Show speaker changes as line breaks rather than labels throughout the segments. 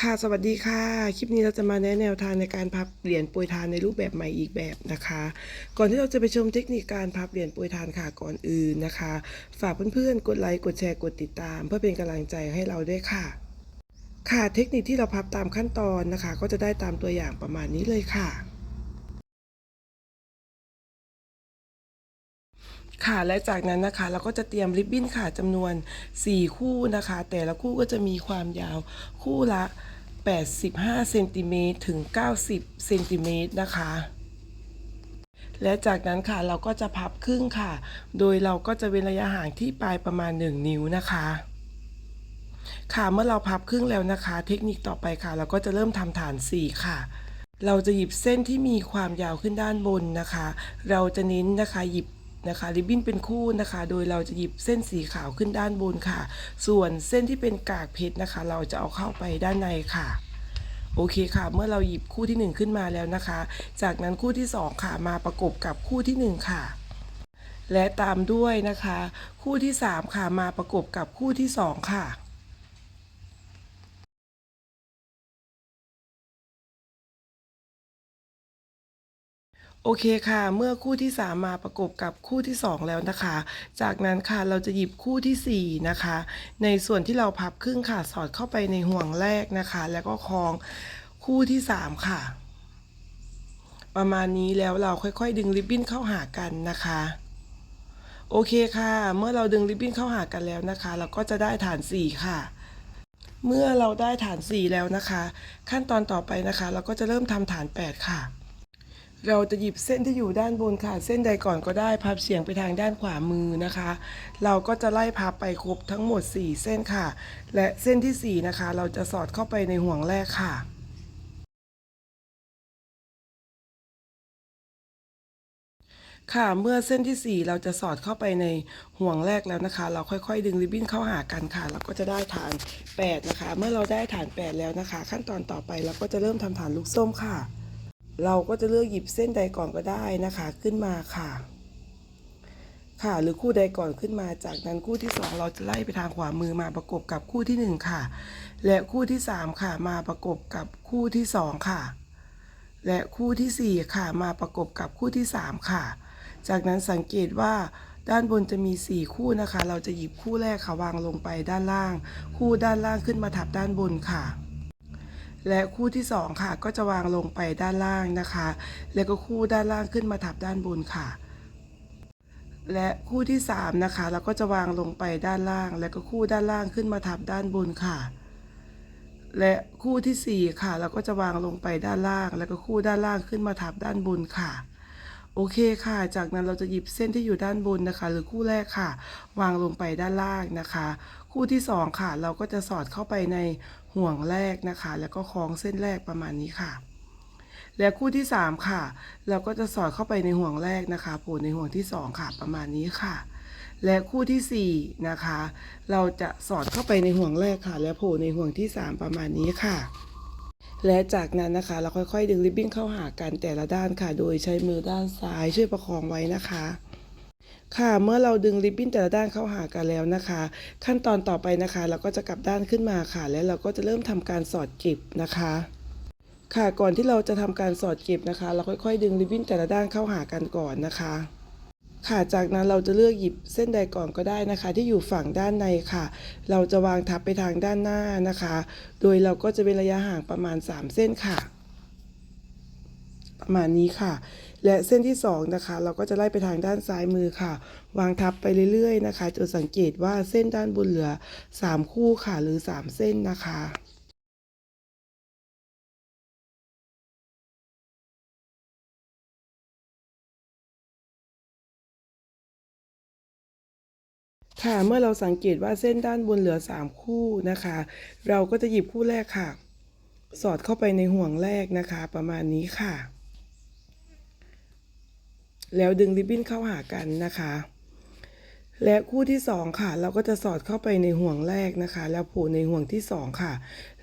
ค่ะสวัสดีค่ะ คลิปนี้เราจะมาแนะแนวทางในการพับเหรียญปวยทานในรูปแบบใหม่อีกแบบนะคะ ก่อนที่เราจะไปชมเทคนิคการพับเหรียญปวยทานค่ะก่อนอื่นนะคะ ฝากเพื่อนๆ กดไลค์กดแชร์กดติดตาม เพื่อเป็นกำลังใจให้เราด้วยค่ะ ค่ะเทคนิคที่เราพับตามขั้นตอนนะคะ ก็จะได้ตามตัวอย่างประมาณนี้เลยค่ะ ค่ะและจากนั้นนะคะเราก็จะเตรียมริบบิ้นค่ะจำนวน 4 คู่นะคะ แต่ละคู่ก็จะมีความยาวคู่ละ 85เซนติเมตรถึง 90เซนติเมตรนะคะ และจากนั้นค่ะเราก็จะพับครึ่งค่ะ โดยเราก็จะเว้นระยะห่างที่ปลายประมาณ 1 นิ้วนะคะค่ะเมื่อเราพับครึ่งแล้วนะคะ เทคนิคต่อไปค่ะ เราก็จะเริ่มทำฐาน 4 ค่ะ เราจะหยิบเส้นที่มีความยาวขึ้นด้านบนนะคะ เราจะเน้นนะคะหยิบ นะคะริบบิ้นเป็นคู่นะคะ โดยเราจะหยิบเส้นสีขาวขึ้นด้านบนค่ะ ส่วนเส้นที่เป็นกากเพชรนะคะ เราจะเอาเข้าไปด้านในค่ะโอเคค่ะ เมื่อเราหยิบคู่ที่ 1 ขึ้นมาแล้วนะคะ จากนั้นคู่ที่ 2 ค่ะมาประกบกับคู่ที่ 1 ค่ะ และตามด้วยนะคะ คู่ที่ 3 ค่ะมาประกบกับคู่ที่ 2 ค่ะ โอเคค่ะ เมื่อคู่ที่ 3 มาประกบกับคู่ที่ 2 แล้วนะคะ จากนั้นค่ะเราจะหยิบคู่ทีสี่ 4 นะคะ ในส่วนที่เราพับครึ่งค่ะสอดเข้าไปในห่วงแรกนะคะ แล้วก็คล้องคู่ที่ 3 ค่ะ ประมาณนี้แล้วเราค่อยๆ ดึงริบบิ้นเข้าหากันนะคะ โอเคค่ะ เมื่อเราดึงริบบิ้นเข้าหากันแล้วนะคะ เราก็จะได้ฐาน 4 ค่ะเมื่อเราได้ฐาน 4 แล้วนะคะ ขั้นตอนต่อไปนะคะ เราก็จะเริ่มทำฐาน 8 ค่ะ เราจะหยิบเส้นที่อยู่ด้านบนค่ะ เส้นใดก่อนก็ได้พับเฉียงไปทางด้านขวามือนะคะ เราก็จะไล่พับไปครบทั้งหมด 4 เส้นค่ะ และเส้นทีสี่ 4 นะคะ เราจะสอดเข้าไปในห่วงแรกค่ะค่ะเมื่อเส้นที่ 4 เราจะสอดเข้าไปในห่วงแรกแล้วนะคะ เราค่อยๆ ดึงริบบิ้นเข้าหากันค่ะ เราก็จะได้ฐาน 8 นะคะ เมื่อเราได้ฐาน 8 แล้วนะคะ ขั้นตอนต่อไปเราก็จะเริ่มทำฐานลูกส้มค่ะ เราก็จะเลือกหยิบเส้นใดก่อนก็ได้นะคะ ขึ้นมาค่ะ ค่ะหรือคู่ใดก่อนขึ้นมา จากนั้นคู่ที่ 2 เราจะไล่ไปทางขวามือมาประกบกับคู่ที่ 1 ค่ะ และคู่ที่ 3 ค่ะ มาประกบกับคู่ที่ 2 ค่ะ และคู่ที่ 4 ค่ะ มาประกบกับคู่ที่ 3 ค่ะ จากนั้นสังเกตว่าด้านบนจะมี 4 คู่นะคะ เราจะหยิบคู่แรกค่ะวางลงไปด้านล่าง คู่ด้านล่างขึ้นมาทับด้านบนค่ะ และคู่ที่ 2 ค่ะ ก็จะวางลงไปด้านล่างนะคะ แล้วก็คู่ด้านล่างขึ้นมาทับด้านบนค่ะ และคู่ที่ 3 นะคะเราก็จะวางลงไปด้านล่าง แล้วก็คู่ด้านล่างขึ้นมาทับด้านบนค่ะ และคู่ที่ 4 ค่ะเราก็จะวางลงไปด้านล่าง แล้วก็คู่ด้านล่างขึ้นมาทับด้านบนค่ะโอเคค่ะ จากนั้นเราจะหยิบเส้นที่อยู่ด้านบนนะคะ หรือคู่แรกค่ะ วางลงไปด้านล่างนะคะ คู่ที่ 2 ค่ะ เราก็จะสอดเข้าไปในห่วงแรกนะคะ แล้วก็คล้องเส้นแรกประมาณนี้ค่ะ และคู่ที่ 3 ค่ะ เราก็จะสอดเข้าไปในห่วงแรกนะคะโผล่ในห่วงที่ 2 ค่ะ ประมาณนี้ค่ะ และคู่ทีสี่4นะคะ เราจะสอดเข้าไปในห่วงแรกค่ะ และโผล่ในห่วงที่ 3 ประมาณนี้ค่ะและจากนั้นนะคะ เราค่อยๆ ดึงริบบิ้นเข้าหากันแต่ละด้านค่ะ โดยใช้มือด้านซ้ายช่วยประคองไว้นะคะ ค่ะ เมื่อเราดึงริบบิ้นแต่ละด้านเข้าหากันแล้วนะคะ ขั้นตอนต่อไปนะคะ เราก็จะกลับด้านขึ้นมาค่ะ และเราก็จะเริ่มทำการสอดเก็บนะคะค่ะก่อนที่เราจะทำการสอดเก็บนะคะ เราค่อยๆ ดึงริบบิ้นแต่ละด้านเข้าหากันก่อนนะคะ ค่ะจากนั้นเราจะเลือกหยิบเส้นใดก่อนก็ได้นะคะ ที่อยู่ฝั่งด้านในค่ะ เราจะวางทับไปทางด้านหน้านะคะ โดยเราก็จะเป็นระยะห่างประมาณ 3 เส้นค่ะ ประมาณนี้ค่ะ และเส้นที่2นะคะเราก็จะไล่ไปทางด้านซ้ายมือค่ะ วางทับไปเรื่อยๆนะคะจนสังเกตว่าเส้นด้านบนเหลือ 3 คู่ค่ะหรือ 3 เส้นนะคะค่ะเมื่อเราสังเกตว่าเส้นด้านบนเหลือ 3 คู่นะคะ เราก็จะหยิบคู่แรกค่ะ สอดเข้าไปในห่วงแรกนะคะ ประมาณนี้ค่ะ แล้วดึงริบบิ้นเข้าหากันนะคะ และคู่ที่ 2 ค่ะ เราก็จะสอดเข้าไปในห่วงแรกนะคะ แล้วโผล่ในห่วงที่ 2 ค่ะ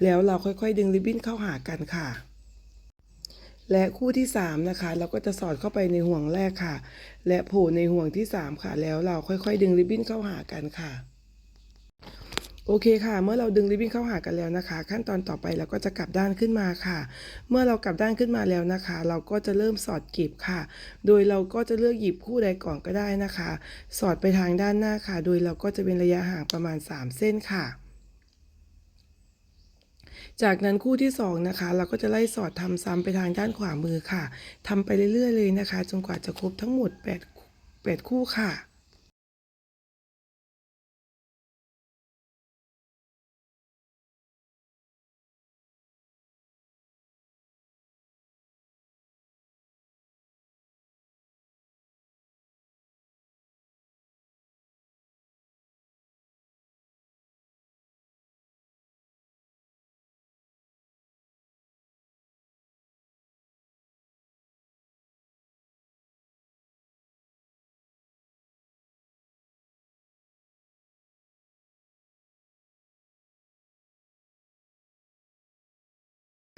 แล้วเราค่อยๆ ดึงริบบิ้นเข้าหากันค่ะ และคู่ที่ 3 นะคะ เราก็จะสอดเข้าไปในห่วงแรกค่ะ และโผล่ในห่วงที่ 3 ค่ะ แล้วเราค่อยๆ ดึงริบบิ้นเข้าหากันค่ะ โอเคค่ะ เมื่อเราดึงริบบิ้นเข้าหากันแล้วนะคะ ขั้นตอนต่อไปเราก็จะกลับด้านขึ้นมาค่ะ เมื่อเรากลับด้านขึ้นมาแล้วนะคะ เราก็จะเริ่มสอดกลีบค่ะ โดยเราก็จะเลือกหยิบคู่ใดก่อนก็ได้นะคะ สอดไปทางด้านหน้าค่ะ โดยเราก็จะเป็นระยะห่างประมาณ 3 เส้นค่ะจากนั้นคู่ที่สองนะคะ เราก็จะไล่สอดทำซ้ำไปทางด้านขวามือค่ะทำไปเรื่อยๆเลยนะคะ จนกว่าจะครบทั้งหมด8 8คู่ค่ะ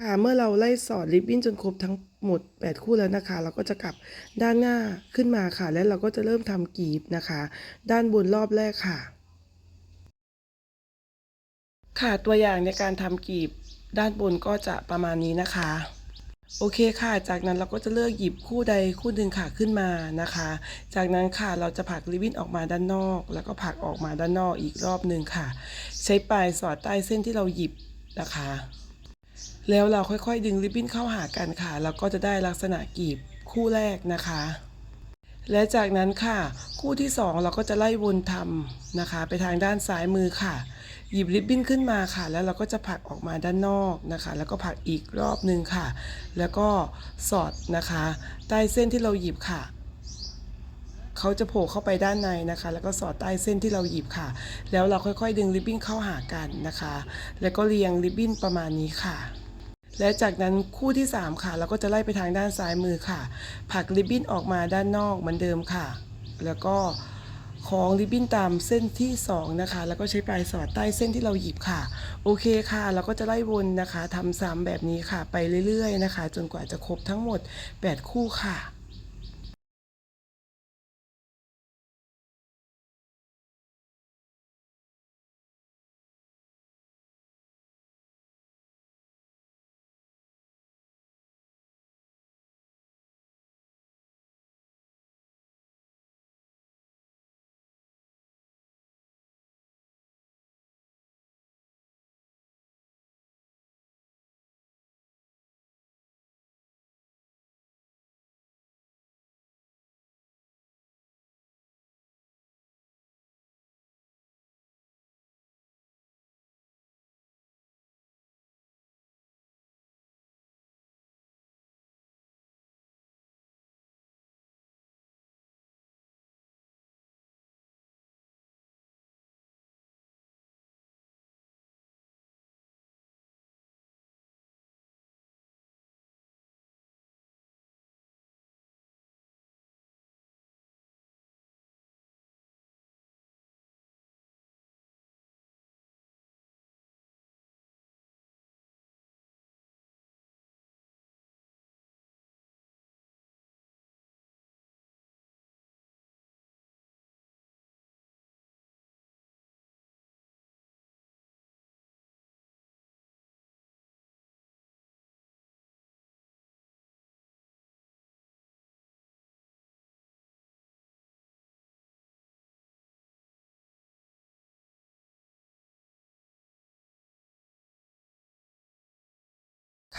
ค่ะเมื่อเราไล่สอดริบบิ้นจนครบทั้งหมด 8 คู่แล้วนะคะ เราก็จะกลับด้านหน้าขึ้นมาค่ะ และเราก็จะเริ่มทำกรีบนะคะ ด้านบนรอบแรกค่ะ ค่ะตัวอย่างในการทำกรีบด้านบนก็จะประมาณนี้นะคะ โอเคค่ะ จากนั้นเราก็จะเลือกหยิบคู่ใดคู่หนึ่งค่ะขึ้นมานะคะ จากนั้นค่ะเราจะผลักริบบิ้นออกมาด้านนอก แล้วก็ผลักออกมาด้านนอกอีกรอบหนึ่งค่ะ ใช้ปลายสอดใต้เส้นที่เราหยิบนะคะ แล้วเราค่อยๆ ดึงริบบิ้นเข้าหากันค่ะแล้วก็จะได้ลักษณะกรีบคู่แรกนะคะ และจากนั้นค่ะ คู่ที่ 2 เราก็จะไล่วนทำนะคะ ไปทางด้านซ้ายมือค่ะ หยิบริบบิ้นขึ้นมาค่ะ แล้วเราก็จะผลักออกมาด้านนอกนะคะ แล้วก็ผลักอีกรอบหนึ่งค่ะ แล้วก็สอดนะคะ ใต้เส้นที่เราหยิบค่ะเขาจะโผล่เข้าไปด้านในนะคะ แล้วก็สอดใต้เส้นที่เราหยิบค่ะ แล้วเราค่อยๆ ดึงริบบิ้นเข้าหากันนะคะ แล้วก็เรียงริบบิ้นประมาณนี้ค่ะ และจากนั้นคู่ที่ 3 ค่ะ เราก็จะไล่ไปทางด้านซ้ายมือค่ะ ผักริบบิ้นออกมาด้านนอกเหมือนเดิมค่ะ แล้วก็คล้องริบบิ้นตามเส้นที่ 2 นะคะ แล้วก็ใช้ปลายสอดใต้เส้นที่เราหยิบค่ะ โอเคค่ะ เราก็จะไล่วนนะคะทำซ้ำแบบนี้ค่ะ ไปเรื่อยๆนะคะ จนกว่าจะครบทั้งหมด 8 คู่ค่ะ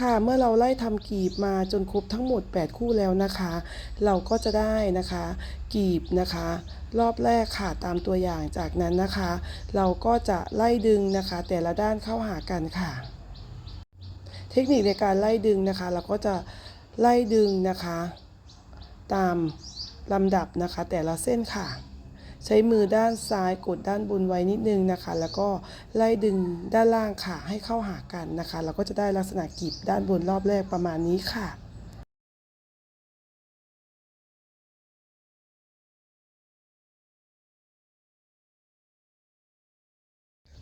ค่ะ เมื่อเราไล่ทำกีบมาจนครบทั้งหมด 8 คู่แล้วนะคะ เราก็จะได้นะคะ กีบนะคะ รอบแรกค่ะตามตัวอย่างจากนั้นนะคะ เราก็จะไล่ดึงนะคะ แต่ละด้านเข้าหากันค่ะ เทคนิคในการไล่ดึงนะคะ เราก็จะไล่ดึงนะคะ ตามลำดับนะคะแต่ละเส้นค่ะ ใช้มือด้านซ้ายกดด้านบนไว้นิดนึงนะคะ แล้วก็ไล่ดึงด้านล่างค่ะให้เข้าหากันนะคะ เราก็จะได้ลักษณะกีบด้านบนรอบแรกประมาณนี้ค่ะ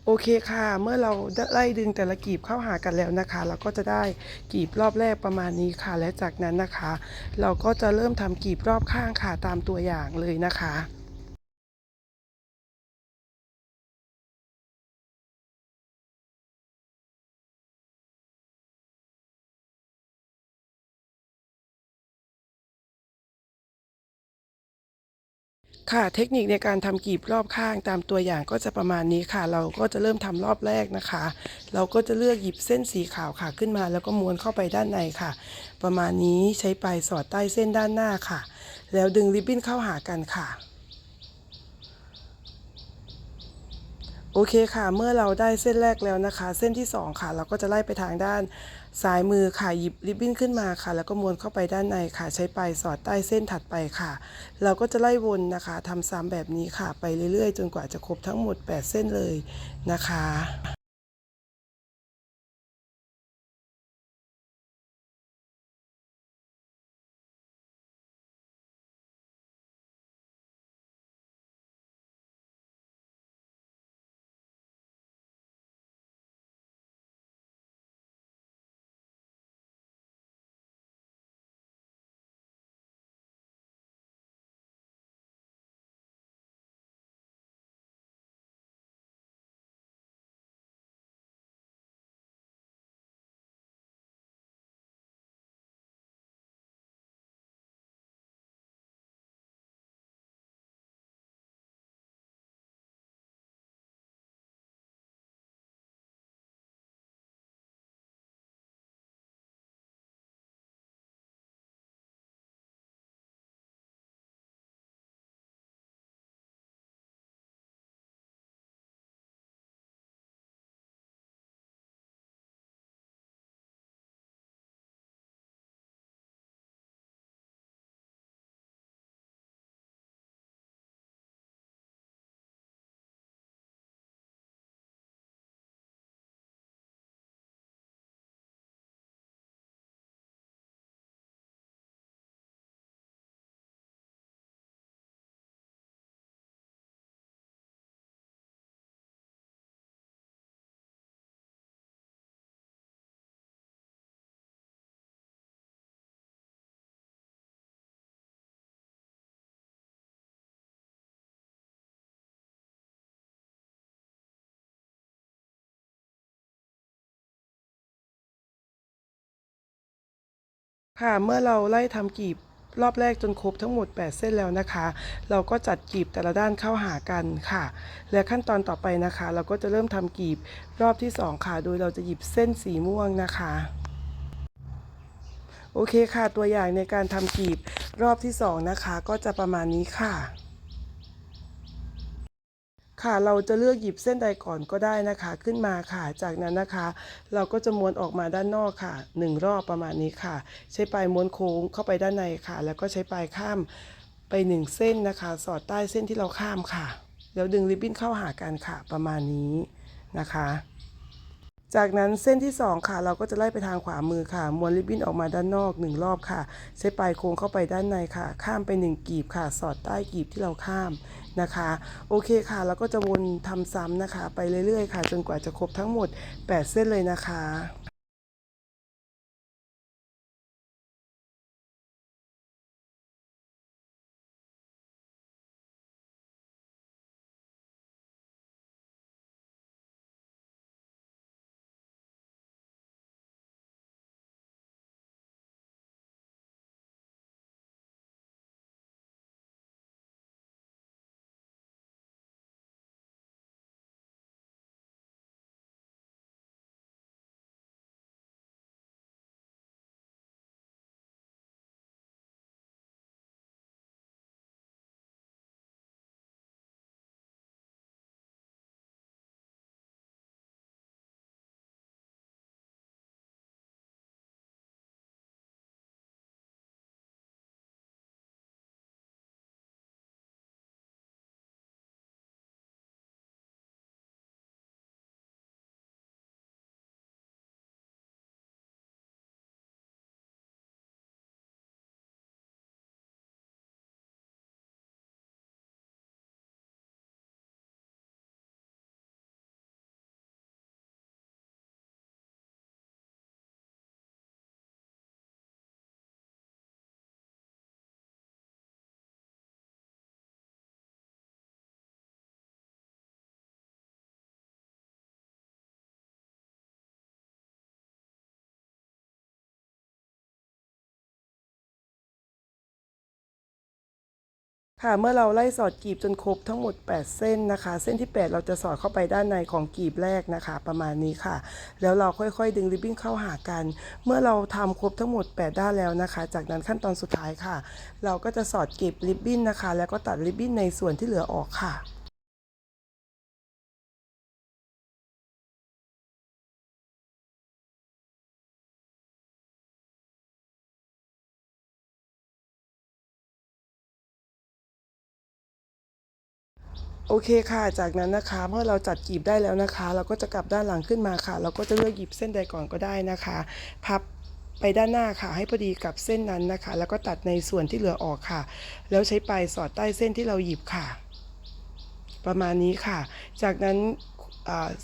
โอเคค่ะ เมื่อเราไล่ดึงแต่ละกีบเข้าหากันแล้วนะคะ เราก็จะได้กีบรอบแรกประมาณนี้ค่ะ และจากนั้นนะคะ เราก็จะเริ่มทำกีบรอบข้างค่ะตามตัวอย่างเลยนะคะ ค่ะเทคนิคในการทำกีบรอบข้างตามตัวอย่างก็จะประมาณนี้ค่ะ เราก็จะเริ่มทำรอบแรกนะคะ เราก็จะเลือกหยิบเส้นสีขาวค่ะขึ้นมา แล้วก็ม้วนเข้าไปด้านในค่ะ ประมาณนี้ใช้ปลายสอดใต้เส้นด้านหน้าค่ะ แล้วดึงริบบิ้นเข้าหากันค่ะ โอเคค่ะ เมื่อเราได้เส้นแรกแล้วนะคะ เส้นที่สองค่ะ เราก็จะไล่ไปทางด้าน ซ้ายมือค่ะหยิบริบบิ้นขึ้นมาค่ะ แล้วก็ม้วนเข้าไปด้านในค่ะ ใช้ปลายสอดใต้เส้นถัดไปค่ะ เราก็จะไล่วนนะคะทำซ้ำแบบนี้ค่ะ ไปเรื่อยๆ จนกว่าจะครบทั้งหมด 8 เส้นเลยนะคะ ค่ะเมื่อเราไล่ทำกีบรอบแรกจนครบทั้งหมด 8 เส้นแล้วนะคะ เราก็จัดกีบแต่ละด้านเข้าหากันค่ะ และขั้นตอนต่อไปนะคะ เราก็จะเริ่มทำกีบรอบที่ 2 ค่ะ โดยเราจะหยิบเส้นสีม่วงนะคะ โอเคค่ะตัวอย่างในการทำกีบรอบที่ 2 นะคะ ก็จะประมาณนี้ค่ะ ค่ะ เราจะเลือกหยิบเส้นใดก่อนก็ได้นะคะ ขึ้นมาค่ะ จากนั้นนะคะ เราก็จะม้วนออกมาด้านนอกค่ะหนึ่งรอบประมาณนี้ค่ะ ใช้ปลายม้วนโค้งเข้าไปด้านในค่ะ แล้วก็ใช้ปลายข้ามไปหนึ่งเส้นนะคะ สอดใต้เส้นที่เราข้ามค่ะ แล้วดึงริบบิ้นเข้าหากันค่ะ ประมาณนี้นะคะจากนั้นเส้นที่ 2 ค่ะ เราก็จะไล่ไปทางขวามือค่ะม้วนริบบิ้นออกมาด้านนอก 1 รอบค่ะ ใช้ปลายโค้งเข้าไปด้านในค่ะ ข้ามไป 1 กีบค่ะ สอดใต้กีบที่เราข้าม นะคะ โอเคค่ะ แล้วก็จะวนทำซ้ำนะคะ ไปเรื่อยๆ ค่ะ จนกว่าจะครบทั้งหมด 8 เส้นเลยนะคะ ค่ะเมื่อเราไล่สอดกลีบจนครบทั้งหมด 8 เส้นนะคะ เส้นที่ 8 เราจะสอดเข้าไปด้านในของกลีบแรกนะคะ ประมาณนี้ค่ะ แล้วเราค่อยๆ ดึงริบบิ้นเข้าหากัน เมื่อเราทำครบทั้งหมด 8 ด้านแล้วนะคะ จากนั้นขั้นตอนสุดท้ายค่ะ เราก็จะสอดกลีบริบบิ้นนะคะ แล้วก็ตัดริบบิ้นในส่วนที่เหลือออกค่ะ โอเคค่ะ จากนั้นนะคะเมื่อเราจัดกลีบได้แล้วนะคะ เราก็จะกลับด้านหลังขึ้นมาค่ะ เราก็จะเลือกหยิบเส้นใดก่อนก็ได้นะคะ พับไปด้านหน้าค่ะ ให้พอดีกับเส้นนั้นนะคะ แล้วก็ตัดในส่วนที่เหลือออกค่ะ แล้วใช้ปลายสอดใต้เส้นที่เราหยิบค่ะ ประมาณนี้ค่ะ จากนั้น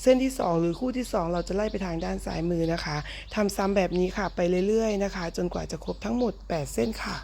เส้นที่ 2 หรือคู่ที่ 2 เราจะไล่ไปทางด้านซ้ายมือนะคะทำซ้ำแบบนี้ค่ะไปเรื่อยๆนะคะ จนกว่าจะครบทั้งหมด 8 เส้นค่ะ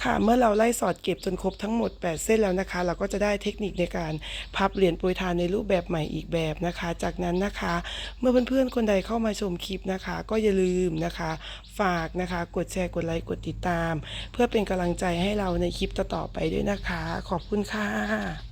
ค่ะเมื่อเราไล่สอดเก็บจนครบทั้งหมด 8 เส้นแล้วนะคะ เราก็จะได้เทคนิคในการพับเหรียญโปรยทานในรูปแบบใหม่อีกแบบนะคะ จากนั้นนะคะ เมื่อเพื่อนๆคนใดเข้ามาชมคลิปนะคะ ก็อย่าลืมนะคะ ฝากนะคะ กดแชร์กดไลค์กดติดตาม เพื่อเป็นกำลังใจให้เราในคลิปต่อๆไปด้วยนะคะ ขอบคุณค่ะ